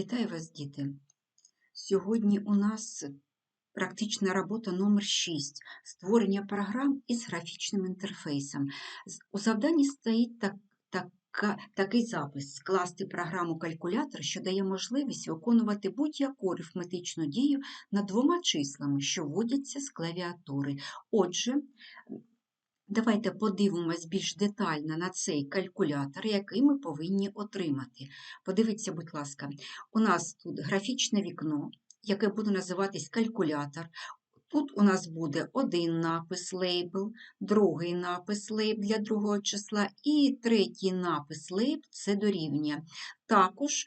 Вітаю вас, діти! Сьогодні у нас практична робота номер 6 створення програм із графічним інтерфейсом. У завданні стоїть так, така- такий запис: скласти програму калькулятор, що дає можливість виконувати будь-яку арифметичну дію над двома числами, що вводяться з клавіатури. Отже, Давайте подивимось більш детально на цей калькулятор, який ми повинні отримати. Подивіться, будь ласка, у нас тут графічне вікно, яке буде називатись калькулятор. Тут у нас буде один напис лейбл, другий напис лейбл для другого числа і третій напис лейбл це дорівнює. Також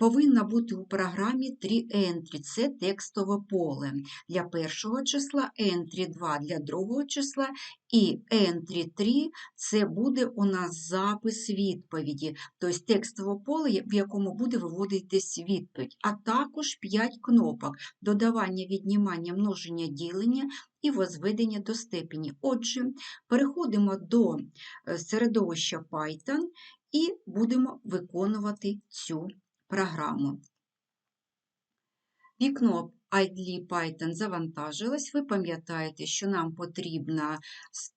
повинна бути у програмі 3 entry, це текстове поле. Для першого числа entry 2 для другого числа і entry 3 це буде у нас запис відповіді, тобто текстове поле, в якому буде виводитись відповідь, а також 5 кнопок додавання, віднімання, множення, ділення і возведення до степені. Отже, переходимо до е, середовища Python і будемо виконувати цю програму. Вікно IDLE Python завантажилось. Ви пам'ятаєте, що нам потрібно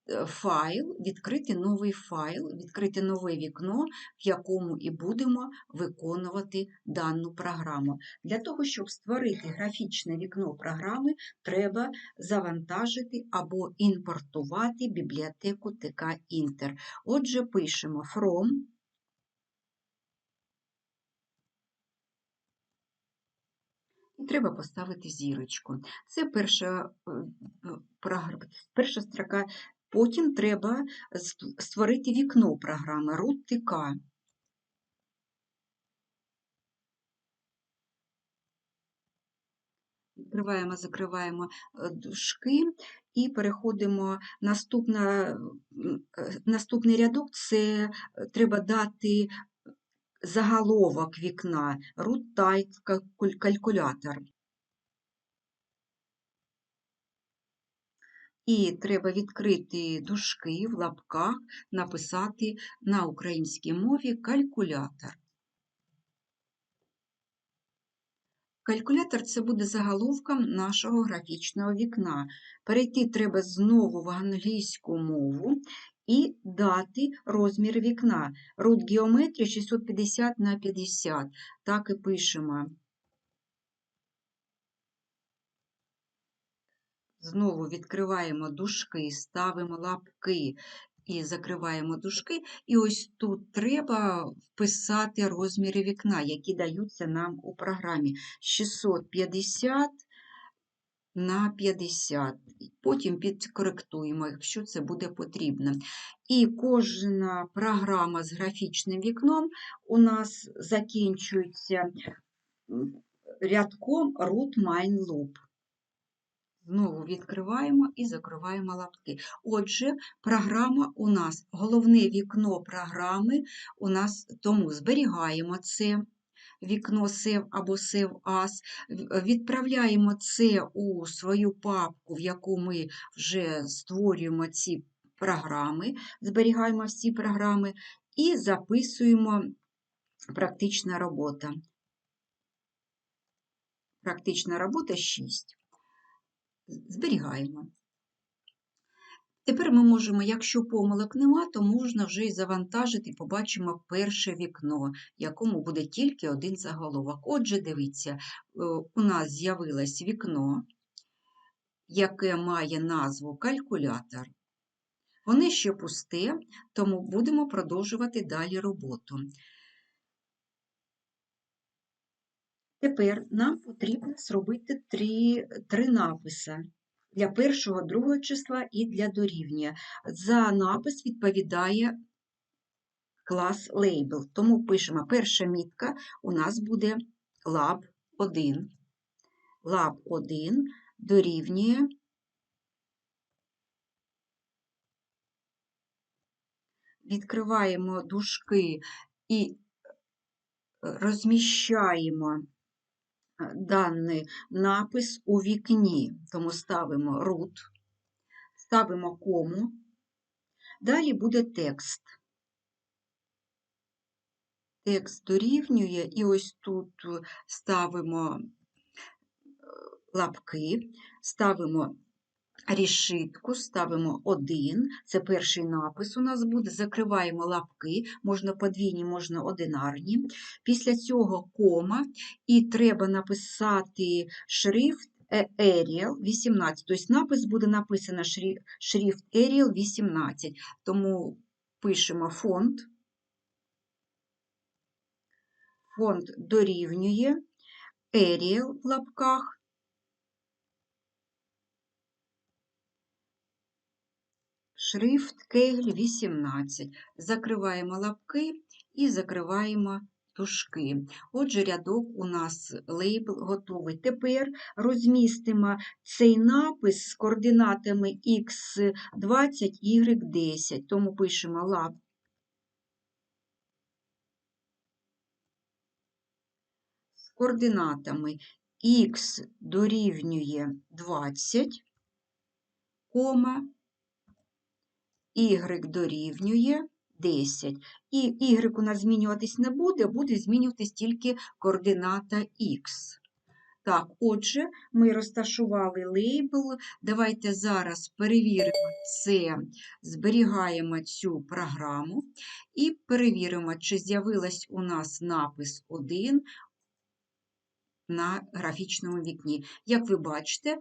е, файл, відкрити новий файл, відкрити нове вікно, в якому і будемо виконувати дану програму. Для того, щоб створити графічне вікно програми, треба завантажити або імпортувати бібліотеку TK Inter. Отже, пишемо from Треба поставити зірочку. Це перша, е, перша строка. Потім треба створити вікно програми root TK. Відкриваємо, закриваємо е, дужки і переходимо. Наступна, е, наступний рядок це треба дати заголовок вікна root type калькулятор. І треба відкрити дужки в лапках, написати на українській мові калькулятор. Калькулятор це буде заголовком нашого графічного вікна. Перейти треба знову в англійську мову і дати розмір вікна. Root геометрія 650 на 50. Так і пишемо. Знову відкриваємо дужки, ставимо лапки і закриваємо дужки. І ось тут треба вписати розміри вікна, які даються нам у програмі. 650 на 50. Потім підкоректуємо, якщо це буде потрібно. І кожна програма з графічним вікном у нас закінчується рядком root mine loop. Знову відкриваємо і закриваємо лапки. Отже, програма у нас, головне вікно програми у нас, тому зберігаємо це вікно Save або Save As, в- відправляємо це у свою папку, в яку ми вже створюємо ці програми, зберігаємо всі програми і записуємо практична робота. Практична робота 6 зберігаємо. Тепер ми можемо, якщо помилок нема, то можна вже і завантажити, побачимо перше вікно, якому буде тільки один заголовок. Отже, дивіться, е, у нас з'явилось вікно, яке має назву калькулятор. Воно ще пусте, тому будемо продовжувати далі роботу. Тепер нам потрібно зробити три, три написи для першого, другого числа і для дорівнює. За напис відповідає клас Label. Тому пишемо перша мітка у нас буде lab 1. Lab 1 дорівнює відкриваємо дужки і розміщаємо е, даний напис у вікні, тому ставимо root, ставимо кому, далі буде текст. Текст дорівнює, і ось тут е, ставимо е, лапки, ставимо рішитку, ставимо один, це перший напис у нас буде, закриваємо лапки, можна подвійні, можна одинарні. Після цього кома, і треба написати шрифт е, Arial 18. Тобто напис буде написано шрифт Arial 18. Тому пишемо фонд. Фонд дорівнює Arial в лапках Шрифт Кегль 18. Закриваємо лапки і закриваємо дужки. Отже, рядок у нас лейбл готовий. Тепер розмістимо цей напис з координатами x20, y10. Тому пишемо лап. З координатами x дорівнює 20, кома, y дорівнює 10. І y у нас змінюватись не буде, буде змінюватись тільки координата x. Так, отже, ми розташували лейбл. Давайте зараз перевіримо це, зберігаємо цю програму і перевіримо, чи з'явилась у нас напис 1 на графічному вікні. Як ви бачите,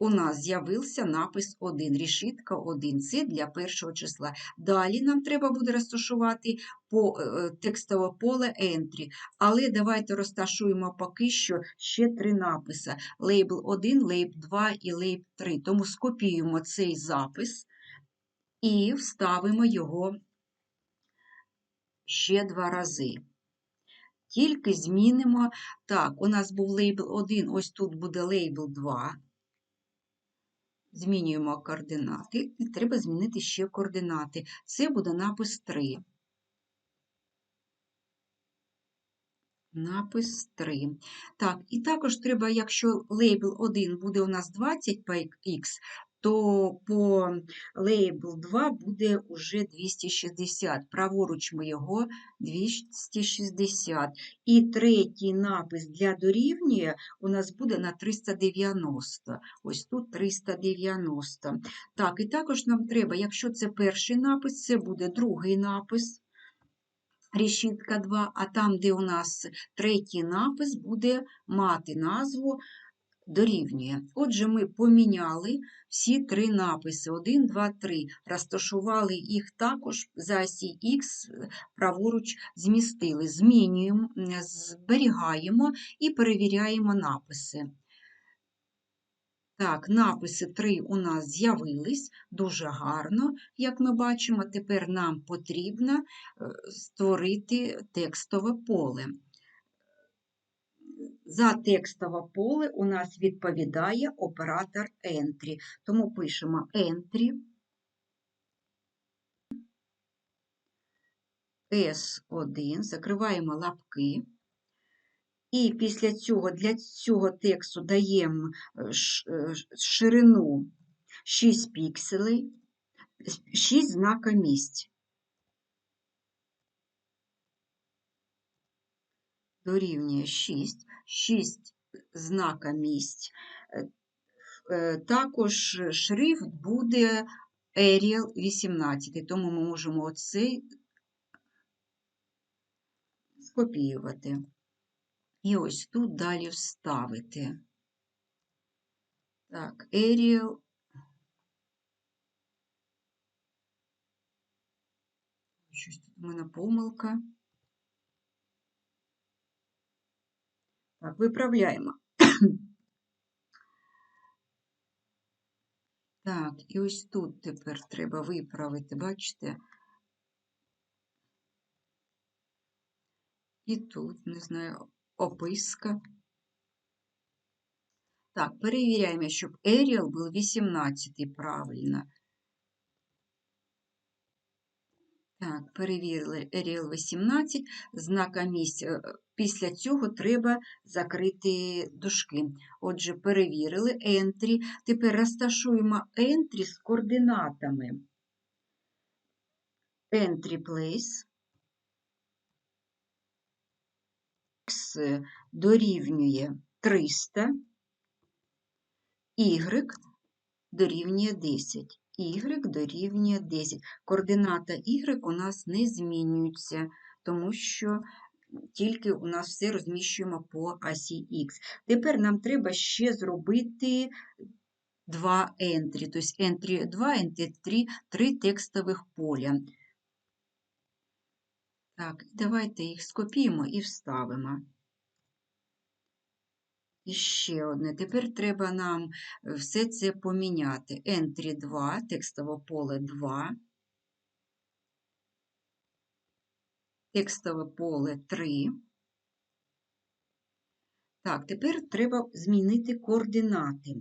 у нас з'явився напис 1, рішитка 1. Це для першого числа. Далі нам треба буде розташувати по е, текстове поле entry. Але давайте розташуємо поки що ще три написи: лейбл 1, лейбл 2 і лейбл 3. Тому скопіюємо цей запис і вставимо його ще два рази. Тільки змінимо. Так, у нас був лейбл 1, ось тут буде лейбл 2. Змінюємо координати, і треба змінити ще координати. Це буде напис 3. Напис 3. Так, і також треба, якщо лейбл 1 буде у нас 20 по X, то по лейбл 2 буде уже 260. Праворуч ми його 260. І третій напис для дорівнює у нас буде на 390. Ось тут 390. Так, і також нам треба, якщо це перший напис, це буде другий напис. Решітка 2, а там, де у нас третій напис, буде мати назву дорівнює. Отже, ми поміняли всі три написи: 1, 2, 3, розташували їх також за осі Х праворуч змістили. Змінюємо, зберігаємо і перевіряємо написи. Так, написи 3 у нас з'явились дуже гарно, як ми бачимо, тепер нам потрібно е, створити текстове поле. За текстове поле у нас відповідає оператор Entry. Тому пишемо Entry S1, закриваємо лапки. І після цього для цього тексту даємо е, е, ширину 6 пікселей, 6 знака місць. Дорівнює 6, 6 знака місць. Е, також шрифт буде Arial 18, тому ми можемо оцей скопіювати. І ось тут далі вставити. Так, Arial. Щось тут у мене помилка. Так, виправляємо. Так, і ось тут тепер треба виправити, бачите? І тут, не знаю, описка. Так, перевіряємо, щоб Arial був 18 правильно. Так, перевірили Arial 18, знака місця. Е, після цього треба закрити дужки. Отже, перевірили Entry. Тепер розташуємо Entry з координатами. Entry place. х дорівнює 300, y дорівнює 10. Y дорівнює 10. Координата y у нас не змінюється, тому що тільки у нас все розміщуємо по осі Х. Тепер нам треба ще зробити два ентрі, тобто ентрі 2, ентрі 3, три текстових поля. Так, давайте їх скопіємо і вставимо. І ще одне. Тепер треба нам е, все це поміняти. Entry 2, текстове поле 2, текстове поле 3. Так, тепер треба змінити координати.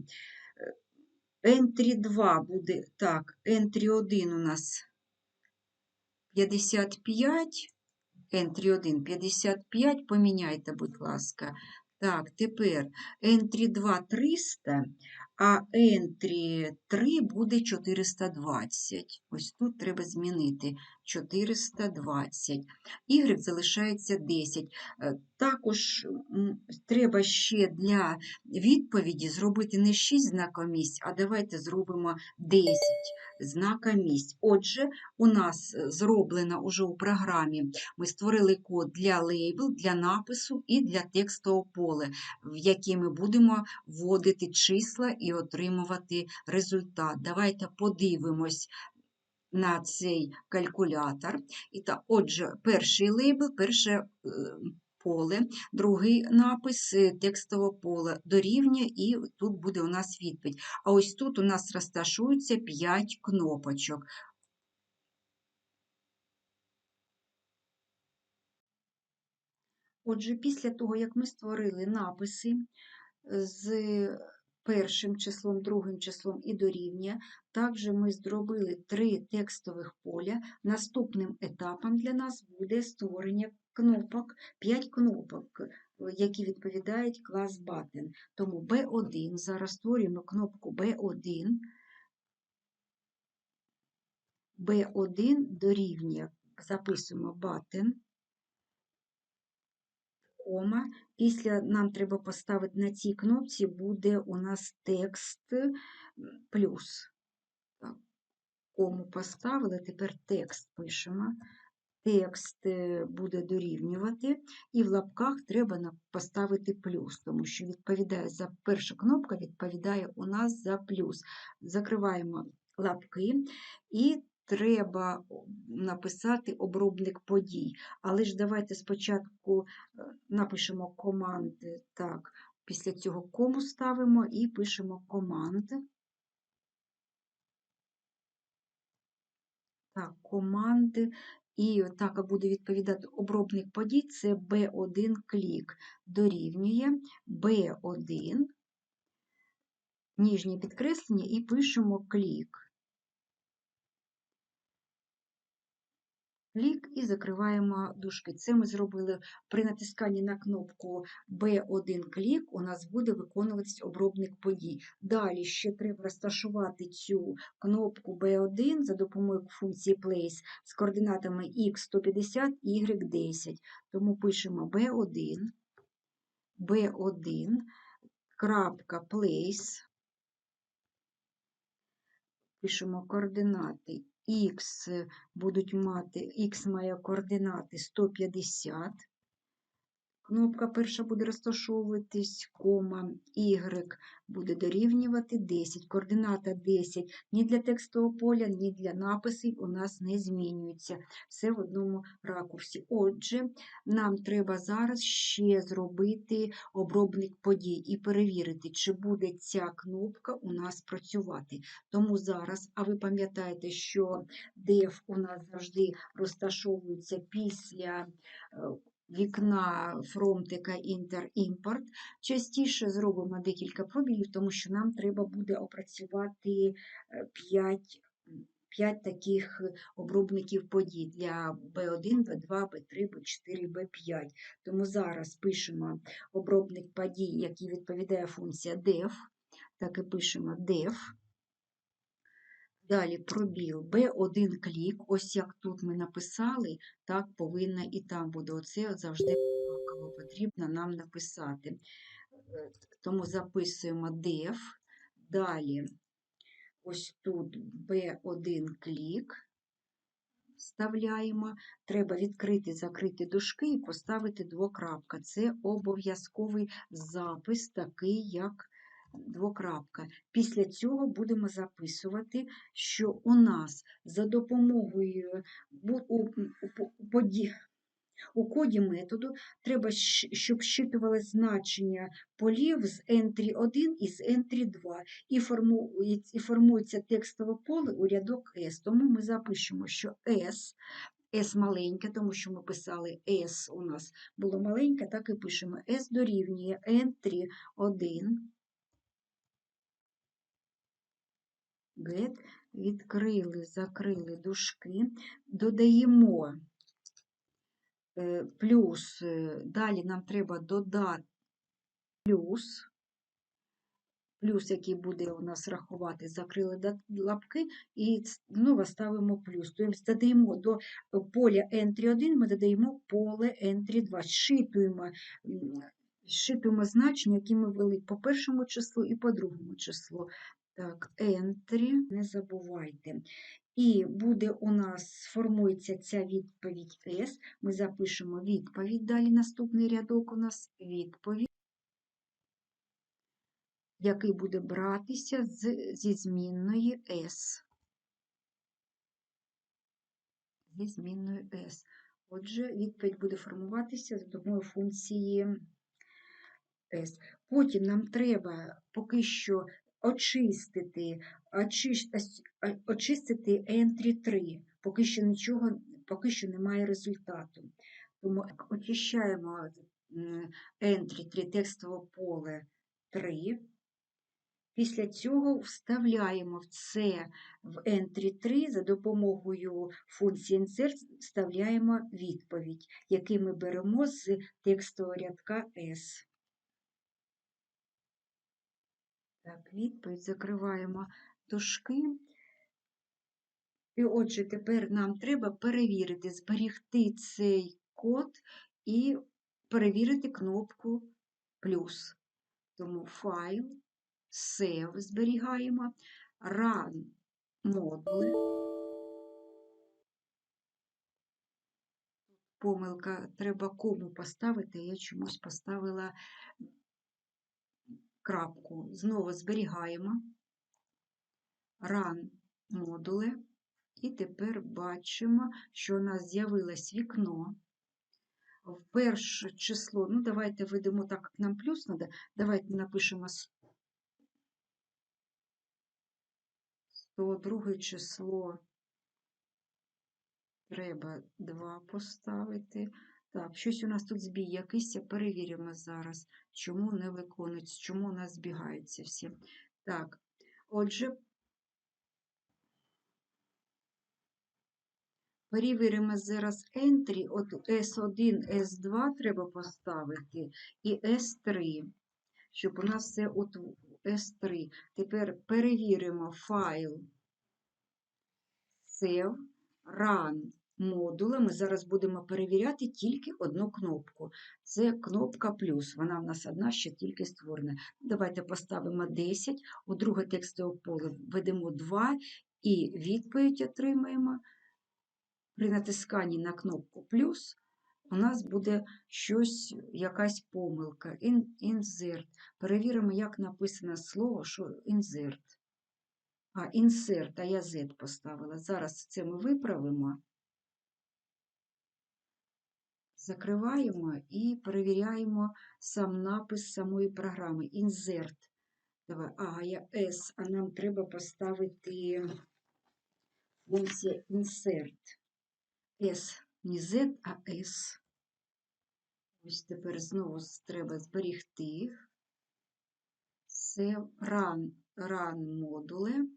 Entry 2 буде, так, Entry 1 у нас 55, Entry 1 55, поміняйте, будь ласка. Так, тепер Entry 2 300, а Entry 3 буде 420. Ось тут треба змінити 420. Y залишається 10. Е, Також треба ще для відповіді зробити не 6 знакомісць, а давайте зробимо 10 знакомісць. Отже, у нас е, зроблено уже у програмі, ми створили код для лейбл, для напису і для текстового поля, в який ми будемо вводити числа і отримувати результат. Давайте подивимось на цей калькулятор. І так, отже, перший лейбл, перше е, поле, другий напис е, текстового поля дорівнює, і тут буде у нас відповідь. А ось тут у нас розташуються 5 кнопочок. Отже, після того, як ми створили написи з першим числом, другим числом і дорівнює, також ми зробили три текстових поля. Наступним етапом для нас буде створення кнопок, 5 кнопок, які відповідають клас button. Тому B1, зараз створюємо кнопку B1. B1 дорівнює, записуємо button, кома. Після нам треба поставити на цій кнопці буде у нас текст плюс. Так, Кому поставили, тепер текст пишемо. Текст е, буде дорівнювати, і в лапках треба поставити плюс, тому що відповідає за перша кнопка відповідає у нас за плюс. Закриваємо лапки і треба написати обробник подій. Але ж давайте спочатку е, напишемо команди. Так, після цього кому ставимо і пишемо команди. Так, команди. І так буде відповідати обробник подій, це B1 клік дорівнює B1, ніжнє підкреслення, і пишемо клік. Клік і закриваємо дужки. Це ми зробили при натисканні на кнопку B1 клік, у нас буде виконуватись обробник подій. Далі ще треба розташувати цю кнопку B1 за допомогою функції Place з координатами X150, Y10. Тому пишемо B1, B1, крапка Place. Пишемо координати Х будуть мати, Х має координати 150. Кнопка перша буде розташовуватись, кома, Y буде дорівнювати 10. Координата 10 ні для текстового поля, ні для написів у нас не змінюється. Все в одному ракурсі. Отже, нам треба зараз ще зробити обробник подій і перевірити, чи буде ця кнопка у нас працювати. Тому зараз, а ви пам'ятаєте, що def у нас завжди розташовується після е, вікна фромтика Інтер-імпорт. Частіше зробимо декілька пробігів, тому що нам треба буде опрацювати 5 5 таких обробників подій для B1, B2, B3, B4, B5. Тому зараз пишемо обробник подій, який відповідає функція def. Так і пишемо def. Далі пробіл B1 клік, ось як тут ми написали, так повинна і там буде. Оце от завжди потрібно нам написати. Тому записуємо def. Далі, ось тут B1 клік. Вставляємо. Треба відкрити, закрити дужки і поставити двокрапка. Це обов'язковий запис, такий як двокрапка. Після цього будемо записувати, що у нас за допомогою бу- у, коді методу треба, щоб щитувалось значення полів з entry 1 і з entry 2 і, форму, і- і формується текстове поле у рядок S. Тому ми запишемо, що S, S маленьке, тому що ми писали S у нас було маленьке, так і пишемо S дорівнює entry 1. Get, відкрили, закрили дужки, додаємо е, плюс, е, далі нам треба додати плюс, плюс, який буде у нас рахувати, закрили лапки і знову ставимо плюс. Тобто додаємо до поля entry 1, ми додаємо поле entry 2, зшитуємо, м, зшитуємо значення, які ми ввели по першому числу і по другому числу. Так, entry, не забувайте. І буде у нас, сформується ця відповідь S. Ми запишемо відповідь, далі наступний рядок у нас відповідь, який буде братися з, зі змінної S. Зі змінною S. Отже, відповідь буде формуватися за допомогою функції S. Потім нам треба поки що очистити, очистити entry 3. Поки що нічого, поки що немає результату. Тому очищаємо entry 3 текстове поле 3. Після цього вставляємо це в entry 3 за допомогою функції insert вставляємо відповідь, який ми беремо з текстового рядка S. Так, відповідь закриваємо дужки. І отже, тепер нам треба перевірити, зберігти цей код і перевірити кнопку плюс. Тому файл, save зберігаємо, run модули. Помилка, треба кому поставити, я чомусь поставила крапку. Знову зберігаємо, run модули. І тепер бачимо, що у нас з'явилось вікно. В перше число, ну давайте введемо так, як нам плюс треба. Давайте напишемо 102 число. Треба 2 поставити. Так, щось у нас тут збій якийсь, перевіримо зараз, чому не виконується, чому у нас збігаються всі. Так, отже, Перевіримо зараз entry, от S1, S2 треба поставити і S3, щоб у нас все от S3. Тепер перевіримо файл save, run модула. Ми зараз будемо перевіряти тільки одну кнопку. Це кнопка плюс, вона в нас одна ще тільки створена. Давайте поставимо 10, у друге текстове поле введемо 2 і відповідь отримаємо. При натисканні на кнопку плюс у нас буде щось, якась помилка. Insert. Перевіримо, як написано слово, що insert. А, insert, а я Z поставила. Зараз це ми виправимо. Закриваємо і перевіряємо сам напис самої програми. Insert. Давай, ага, я S, а нам треба поставити функція insert. S, не Z, а S. Ось тепер знову треба зберігти. Це run, run модули.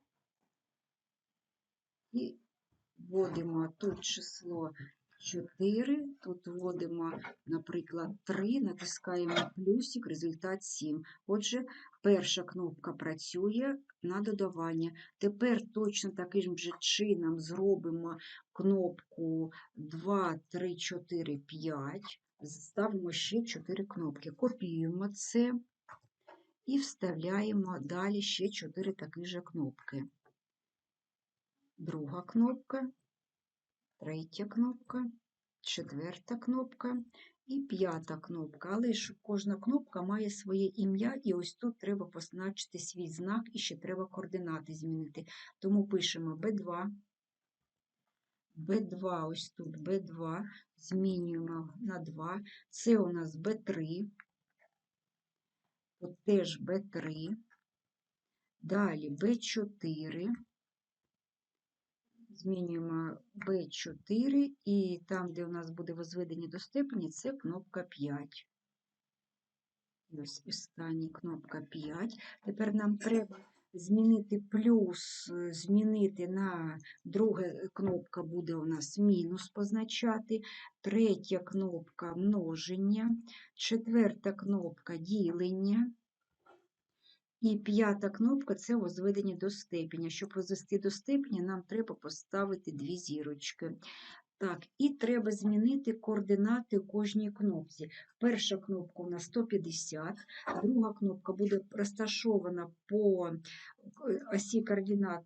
І вводимо тут число 4, тут вводимо, наприклад, 3, натискаємо плюсик, результат 7. Отже, перша кнопка працює на додавання. Тепер точно таким же чином зробимо кнопку 2, 3, 4, 5. ставимо ще 4 кнопки. Копіюємо це і вставляємо далі ще 4 такі же кнопки. Друга кнопка, третя кнопка, четверта кнопка і п'ята кнопка. Але ж кожна кнопка має своє ім'я, і ось тут треба позначити свій знак, і ще треба координати змінити. Тому пишемо B2, B2, ось тут B2, змінюємо на 2. Це у нас B3, тут теж B3. Далі B4. Змінюємо B4, і там, де у нас буде возведення до степені, це кнопка 5. Ось остання кнопка 5. Тепер нам треба змінити плюс, е, змінити на друга кнопка буде у нас мінус позначати, третя кнопка множення, четверта кнопка ділення. І п'ята кнопка це возведення до степеня. Щоб возвести до степеня, нам треба поставити дві зірочки. Так, і треба змінити координати кожній кнопці. Перша кнопка у нас 150, друга кнопка буде розташована по е, осі координат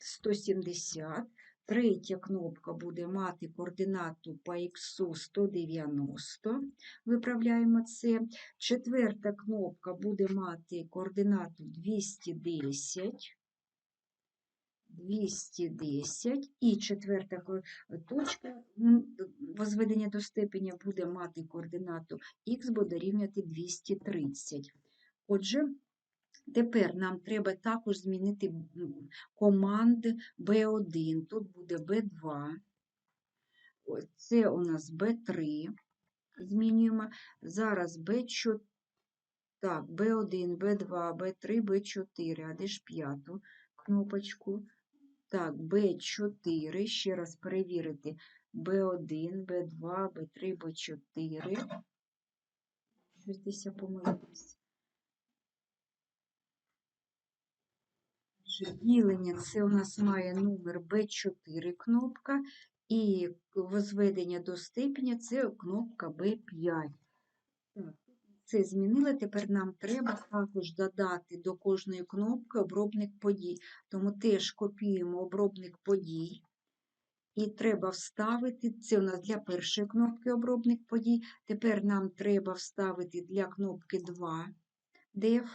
170, третя кнопка буде мати координату по х 190, виправляємо це. Четверта кнопка буде мати координату 210. 210 і четверта точка возведення до степеня буде мати координату х буде рівняти 230. Отже, тепер нам треба також змінити команди B1. Тут буде B2, це у нас B3. Змінюємо. Зараз B4. Так, B1, B2, B3, B4. А де ж п'яту кнопочку? Так, B4, ще раз перевірити. B1, B2, B3, B4. Щось десь я помилилась. Ділення це у нас має номер B4 кнопка, і возведення до степеня це кнопка B5. Так, це змінили. Тепер нам треба також додати до кожної кнопки обробник подій. Тому теж копіюємо обробник подій. І треба вставити, це у нас для першої кнопки обробник подій. Тепер нам треба вставити для кнопки 2 def.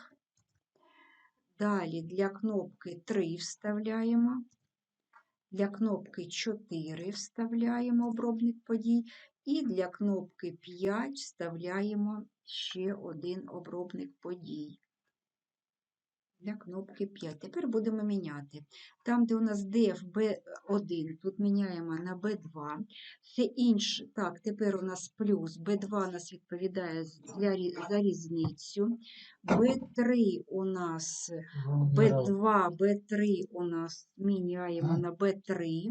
Далі для кнопки 3 вставляємо. Для кнопки 4 вставляємо обробник подій. І для кнопки 5 вставляємо ще один обробник подій. Для кнопки 5. Тепер будемо міняти. Там, де у нас def B1, тут міняємо на B2. Це інше. Так, тепер у нас плюс. B2 у нас відповідає для, за різницю. B3 у нас B2, B3 у нас міняємо на B3.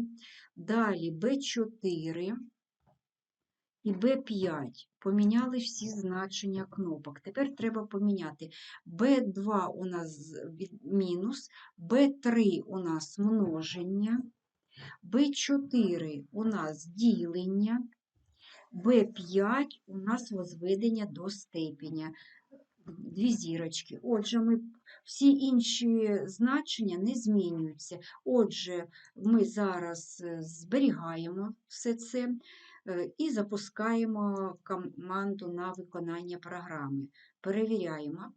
Далі B4 і B5. Поміняли всі значення кнопок. Тепер треба поміняти. B2 у нас мінус, B3 у нас множення, B4 у нас ділення, B5 у нас возведення до степеня. Дві зірочки. Отже, ми всі інші значення не змінюються. Отже, ми зараз е, зберігаємо все це і запускаємо команду на виконання програми. Перевіряємо.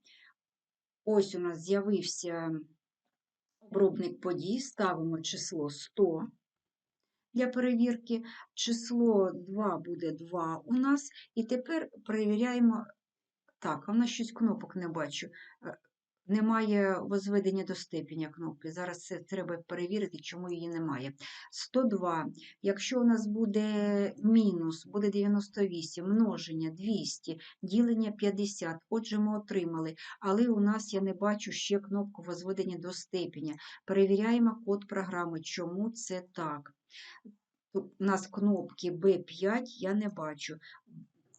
Ось у нас з'явився обробник подій, ставимо число 100 для перевірки. Число 2 буде 2 у нас. І тепер перевіряємо. Так, а в нас щось кнопок не бачу. Немає возведення до степеня кнопки. Зараз це треба перевірити, чому її немає. 102. Якщо у нас буде мінус, буде 98, множення 200, ділення 50. Отже, ми отримали. Але у нас я не бачу ще кнопку возведення до степеня. Перевіряємо код програми, чому це так. У нас кнопки B5 я не бачу.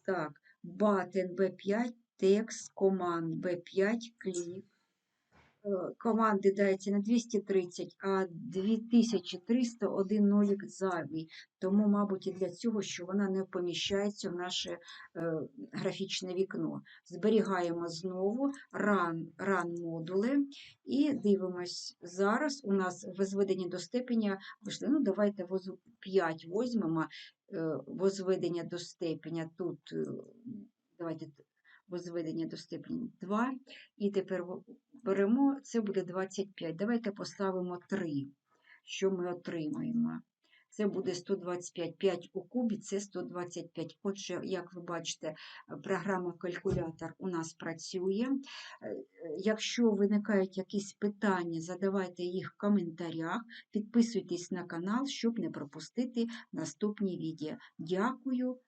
Так, button B5, текст, команд B5, клік. Е, команди дається на 230, а 2300 один нолік зайвий. Тому, мабуть, і для цього, що вона не поміщається в наше е, графічне вікно. Зберігаємо знову run, run модули і дивимось. Зараз у нас возведення до степеня вийшли. Ну, давайте 5 візьмемо е, возведення до степеня. Тут давайте т- возведення до степені 2. І тепер беремо, це буде 25. Давайте поставимо 3. Що ми отримаємо? Це буде 125. 5 у кубі це 125. Отже, як ви бачите, програма калькулятор у нас працює. Е, Якщо виникають якісь питання, задавайте їх в коментарях. Підписуйтесь на канал, щоб не пропустити наступні відео. Дякую.